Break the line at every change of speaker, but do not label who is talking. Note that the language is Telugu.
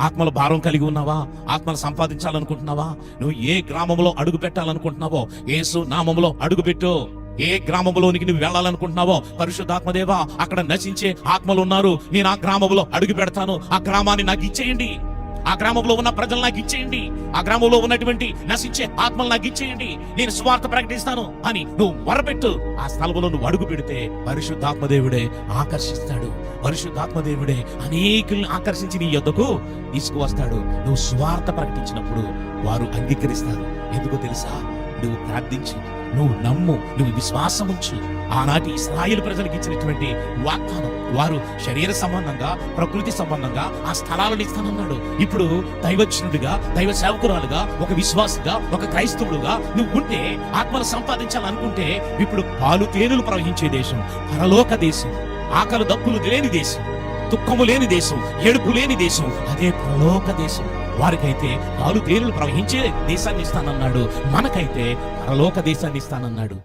ఆత్మల భారం కలిగి ఉన్నావా? ఆత్మలు సంపాదించాలనుకుంటున్నావా? నువ్వు ఏ గ్రామంలో అడుగు పెట్టాలనుకుంటున్నావో? ఏసు నామంలో అడుగు పెట్టు. ఏ గ్రామంలోనికి నువ్వు వెళ్ళాలనుకుంటున్నావో? పరిశుద్ధాత్మదేవా అక్కడ నశించే ఆత్మలు ఉన్నారు. నేను ఆ గ్రామంలో అడుగు పెడతాను. ఆ గ్రామాన్ని నాకు ఇచ్చేయండి. ఆ గ్రామంలో ఉన్న ప్రజలు నాకు ఇచ్చేయండి. ఆ గ్రామంలో ఉన్నటువంటి నశించే ఆత్మలు నాకు ఇచ్చేయండి. నేను స్వార్థ ప్రకటిస్తాను అని నువ్వు మొరపెట్టు. ఆ స్థలంలో నువ్వు అడుగు పెడితే పరిశుద్ధాత్మదేవుడే ఆకర్షిస్తాడు. పరిశుద్ధాత్మదేవుడే అనేకుల్ని ఆకర్షించి నీ యొద్దకు తీసుకువస్తాడు. నువ్వు స్వార్థ ప్రకటించినప్పుడు వారు అంగీకరిస్తారు. ఎందుకో తెలుసా? నువ్వు ప్రార్థించు నువ్వు నమ్ము నువ్వు విశ్వాసం ఉంచు. ఆనాటి ఇస్రాయిల్ ప్రజలకు ఇచ్చినటువంటి వాగ్దానం వారు శరీర సంబంధంగా ప్రకృతి సంబంధంగా ఆ స్థలాలను ఇస్తానన్నాడు. ఇప్పుడు దైవజనుడిగా దైవ సేవకురాలుగా ఒక విశ్వాసగా ఒక క్రైస్తవుడుగా నువ్వు ఉంటే ఆత్మను సంపాదించాలనుకుంటే ఇప్పుడు పాలు తేనెలు ప్రవహించే దేశం పరలోక దేశం ఆకలి దప్పులు లేని దేశం దుఃఖము లేని దేశం ఏడుపు లేని దేశం అదే ప్రలోక దేశం. వారికైతే పాలు తేనెలు ప్రవహించే దేశాన్ని ఇస్తానన్నాడు. మనకైతే పరలోక దేశాన్ని ఇస్తానన్నాడు.